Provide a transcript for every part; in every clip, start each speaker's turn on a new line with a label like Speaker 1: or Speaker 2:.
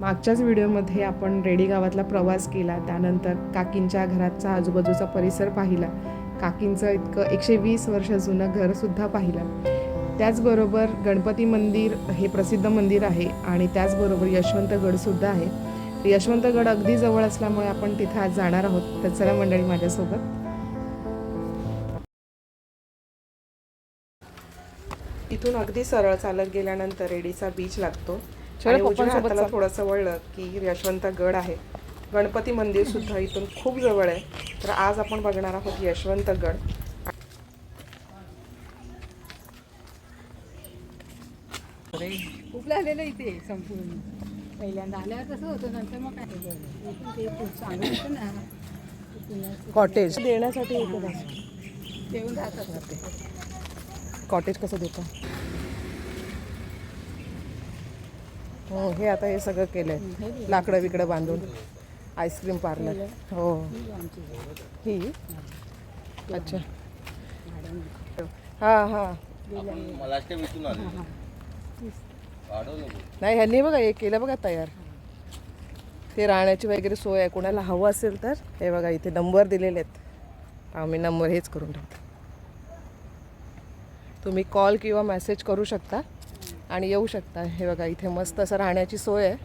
Speaker 1: मागच्याच व्हिडिओमध्ये आपण रेडी गावातला प्रवास केला त्यानंतर काकींच्या घराचा आजूबाजूचा परिसर पाहिला. काकींचं इतकं एकशे वीस वर्ष जुनं घरसुद्धा पाहिलं. त्याचबरोबर गणपती मंदिर हे प्रसिद्ध मंदिर आहे आणि त्याचबरोबर यशवंतगडसुद्धा आहे. यशवंतगड अगदी जवळ असल्यामुळे आपण तिथे आज जाणार आहोत. तर चला मंडळी माझ्यासोबत. इथून अगदी सरळ चालत गेल्यानंतर रेडीचा बीच लागतो. आणि उजव्या हाताला थोडंसं वळलं की यशवंत गड आहे. गणपती मंदिर सुद्धा इथून खूप जवळ आहे. तर आज आपण बघणार आहोत यशवंत गड.
Speaker 2: खूप झालेलं इथे संपूर्ण. पहिल्यांदा आल्यावर कसं होतं नंतर मग काय चांगलं होतं ना.
Speaker 1: कॉटेज देण्यासाठी
Speaker 2: देऊन राहतात.
Speaker 1: कॉटेज कसं देतं? हो हे आता हे सगळं केलंय. लाकडं बिकडं बांधून. Ice cream parlour. हो. ही? अच्छा. हा हा. नाही ह्यांनी बघा हे केलं बघा तयार. ते राहण्याची वगैरे सोय आहे. कोणाला हवं असेल तर हे बघा इथे नंबर दिलेले आहेत. आम्ही नंबर हेच करून ठेवतो. तुम्ही कॉल किंवा मेसेज करू शकता. आणि येऊ शकता. हे बघा इथे मस्त असं राहण्याची सोय आहे.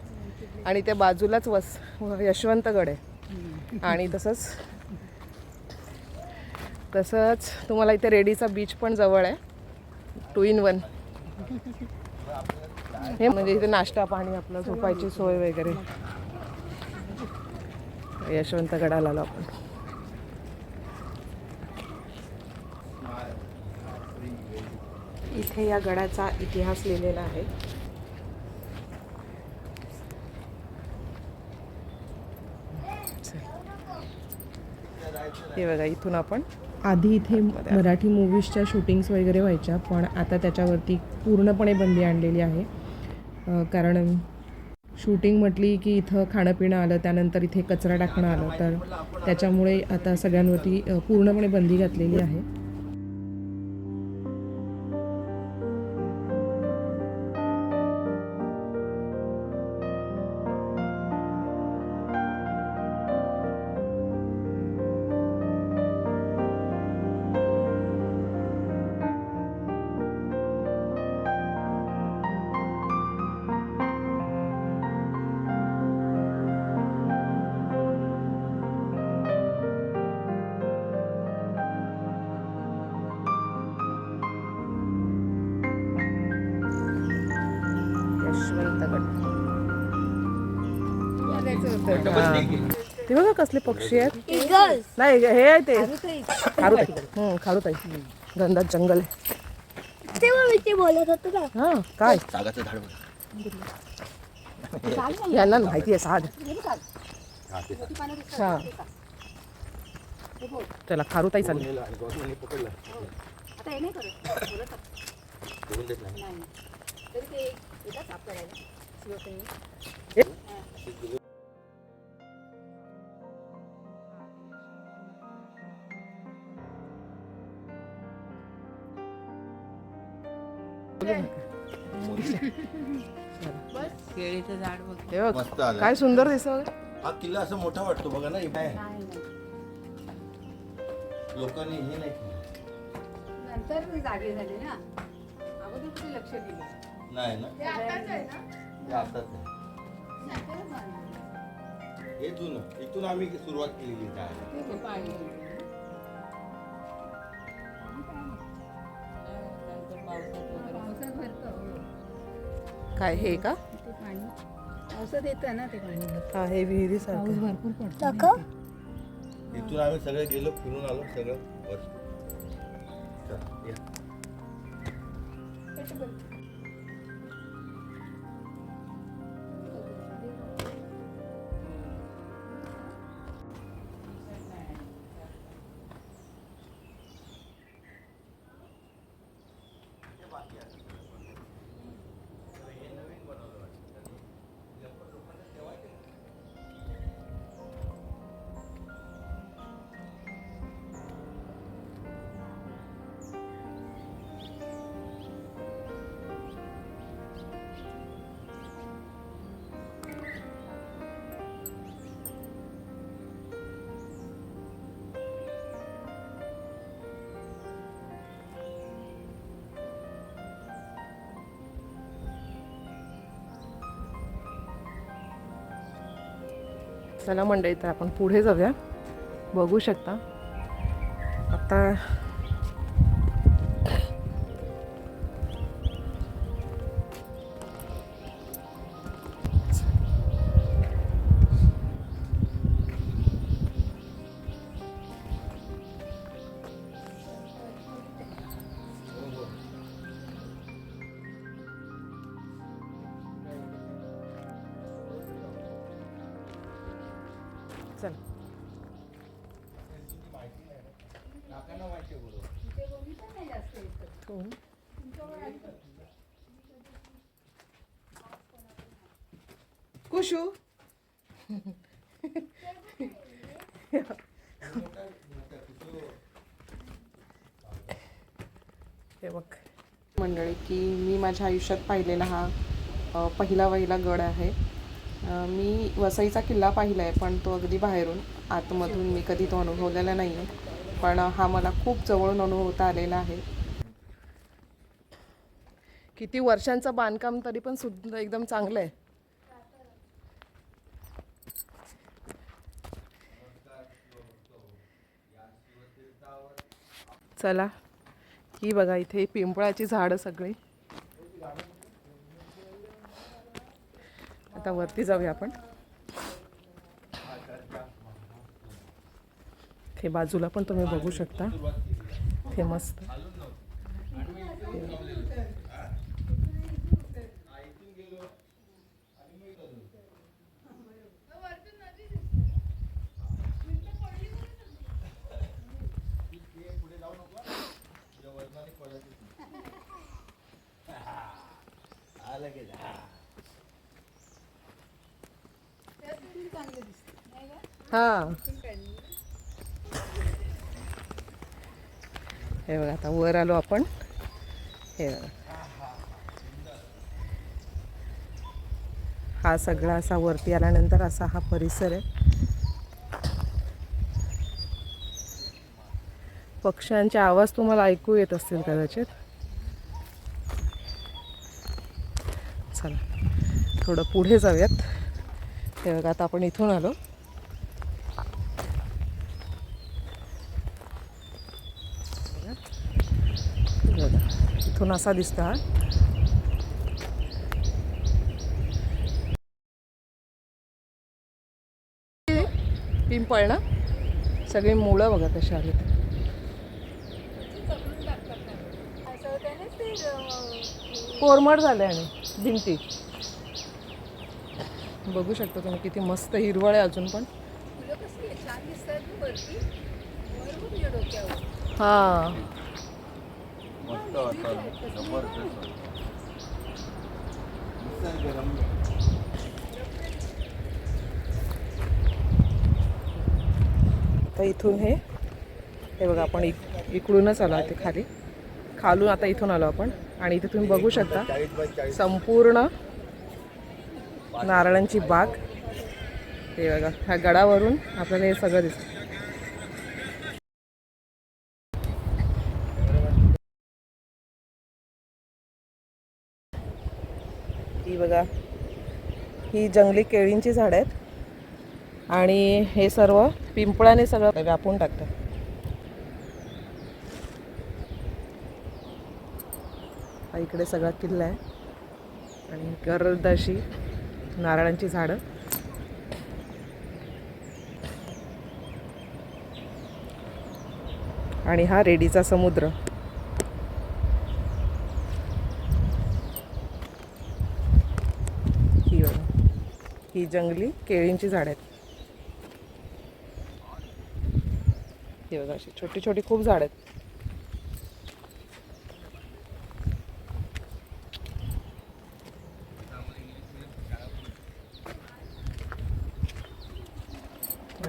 Speaker 1: आणि त्या बाजूलाच वस यशवंतगड आहे. आणि तसंच तसंच तुम्हाला इथे रेडीचा बीच पण जवळ आहे. टू इन वन हे म्हणजे इथे नाश्ता पाणी आपलं झोपायची सोय वगैरे. यशवंतगडाला आलो आपण. इथे या गडाचा इतिहास लिहिलेला आहे. हे बघा इथून आपण आधी इथे मराठी मूवीजच्या शूटिंग्स वगैरे व्हायच्या पण आता त्याच्यावरती पूर्णपणे बंदी आणलेली आहे. कारण शूटिंग म्हटली की इथं खाणं पिणं आलं त्यानंतर इथे कचरा टाकणं आलं तर त्याच्यामुळे आता सगळ्यांवरती पूर्णपणे बंदी घातलेली आहे. ते बघा कसले पक्षी आहेत. नाही हे आहे ते. खारुताई. हं, खारुताई. गंधात जंगल आहे.
Speaker 3: तेव्हा मी ते बोलत होतो ना.
Speaker 1: हा काय?
Speaker 4: सागाचं झाड बघा.
Speaker 1: यांना माहिती आहे साध हा. चला खारुताई चालली
Speaker 2: आता केळीचं झाड बघ
Speaker 1: हे बघ
Speaker 4: मस्त आलं.
Speaker 1: काय सुंदर दिसत
Speaker 4: हा किल्ला असा मोठा वाटतो बघा ना इथे. लोकांनी हे नाही केलं.
Speaker 2: नंतर जागे झाले ना. अगोदर कुठे लक्ष दिलं?
Speaker 4: नाही ना. हे आताच आहे हे जुनं. इथून आम्ही सुरुवात केलेली आहे.
Speaker 2: पाणी पावसात हो.
Speaker 1: काय हे का?
Speaker 2: पाणी. पावसात येतं ना ते पाणी.
Speaker 1: हा विहिरी
Speaker 2: पाऊस भरपूर पडतो.
Speaker 4: इथून आम्ही सगळे गेलो फिरून आलो सगळं बस. चला
Speaker 1: मंडळी तर आपण पुढे जाऊया. बघू शकता. आता कुशू? हे बघ. मंडळी की मी माझ्या आयुष्यात पाहिलेला हा पहिला वहिला गड आहे. मी वसईचा किल्ला पाहिला आहे पण तो अगदी बाहेरून आतमधून मी कधी तो अनुभवलेला नाही आहे पण हा मला खूप जवळून अनुभवता आलेला आहे. किती वर्षांचं बांधकाम तरी पण सुद्धा एकदम चांगलं आहे. चला ही बघा इथे पिंपळाची झाडं सगळी. आता वरती जाऊया आपण. ते बाजूला पण तुम्ही बघू शकता. ते मस्त. हा. हे बघा आता वर आलो आपण. हे बघा. हा सगळा असा वरती आल्यानंतर असा हा परिसर आहे. पक्ष्यांचे आवाज तुम्हाला ऐकू येत असतील कदाचित. चला थोडं पुढे जाऊयात. तेव्हा आता आपण इथून आलो बघा, इथून असा दिसतो पिंपळ ना? सगळी मुळं बघा कशी आली कोरमड झाले आणि भिंती. बघू शकता तुम्ही किती मस्त हिरवळ आहे अजून पण. हा.
Speaker 4: मस्त वाटतं. जबरदस्त. निसर्गरम्य
Speaker 1: आता इथून हे हे बघा आपण इक इकडूनच आलो ते खाली. खालून आता इथून आलो आपण. आणि इथे तुम्ही बघू शकता संपूर्ण नारळांची बाग. हे बघा ह्या गडावरून आपल्याला हे सगळं दिसतं. ही बघा ही जंगली केळींची झाडं आहेत. आणि हे सर्व पिंपळाने सगळं व्यापून टाकतं हा इकडे सगळा किल्ला आहे. आणि गर्द अशी नारळांची झाडं. आणि हा रेडीचा समुद्र ही बघा ही जंगली केळींची झाडं आहेत. ही बघा अशी छोटी छोटी खूप झाडं आहेत.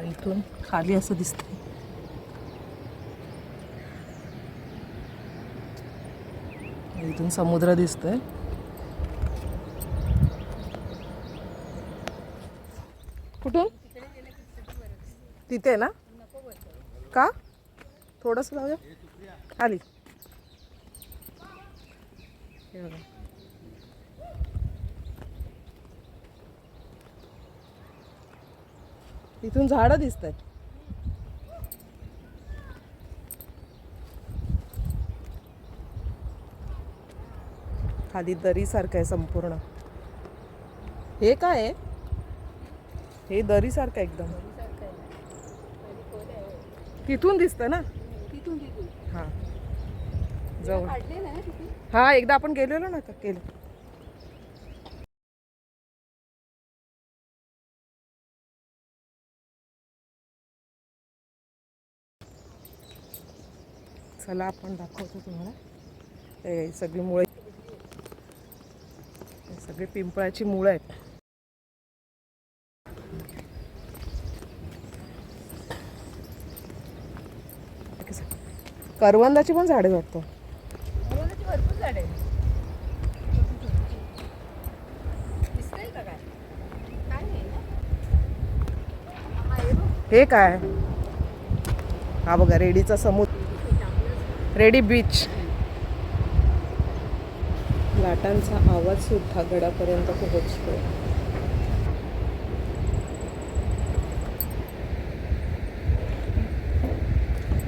Speaker 1: इथून खाली असं दिसतंय. इथून समुद्र दिसतोय. तिथे ना? का? थोडंसं जाऊया. खाली इथून झाडं दिसत आहेत खाली दरीसारखं आहे संपूर्ण. हे काय आहे? हे दरीसारखं आहे एकदम. तिथून दिसतं ना?
Speaker 2: तिथून तिथून.
Speaker 1: हां. जवळ
Speaker 2: काढले ना तिथे?
Speaker 1: हा एकदा आपण गेलेलो ना का केलं. चला आपण दाखवतो तुम्हाला. हे सगळी मुळे सगळी पिंपळाची मुळं आहेत हे कसं? करवंदाची पण झाडे वाटतं
Speaker 2: भरपूर झाड. हे
Speaker 1: काय? हा बघा रेडीचा समुद्र. रेडी बीच. लाटांचा आवाज सुद्धा गडापर्यंत पोहोचतो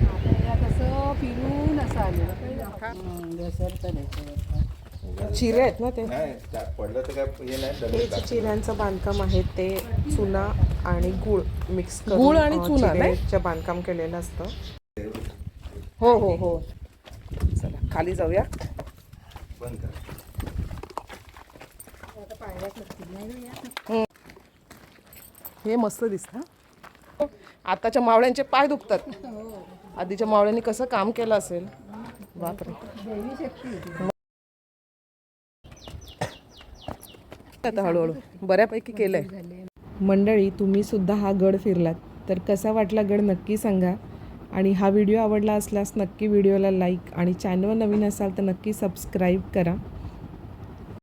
Speaker 2: आता यात असं फिरून असं आलेलं
Speaker 1: चिरे आहेत ना ते?
Speaker 4: नाही त्यात पडलं तर काय हे नाही
Speaker 1: हे
Speaker 4: दगड
Speaker 1: जे
Speaker 4: टाक.
Speaker 1: चिऱ्यांचं बांधकाम आहे ते चुना आणि गुळ मिक्स करून
Speaker 5: गूळ आणि
Speaker 1: अं,
Speaker 5: चुना नाही?
Speaker 1: बांधकाम केलेलं असतं. हो हो हो. चला खाली जाऊया.
Speaker 4: बंद करा?
Speaker 1: हे मस्त दिसतं आताच्या मावळ्यांचे पाय दुखतात. आधीच्या मावळ्यांनी कसं काम केलं असेल? बापरे आता हळूहळू. बऱ्यापैकी केलंय.
Speaker 3: मंडळी तुम्ही सुद्धा हा गड फिरलात. तर कसा वाटला गड नक्की सांगा. आणि हा व्हिडिओ आवडला असल्यास नक्की व्हिडिओला लाईक आणि चॅनल नवीन असाल तर नक्की सबस्क्राईब करा.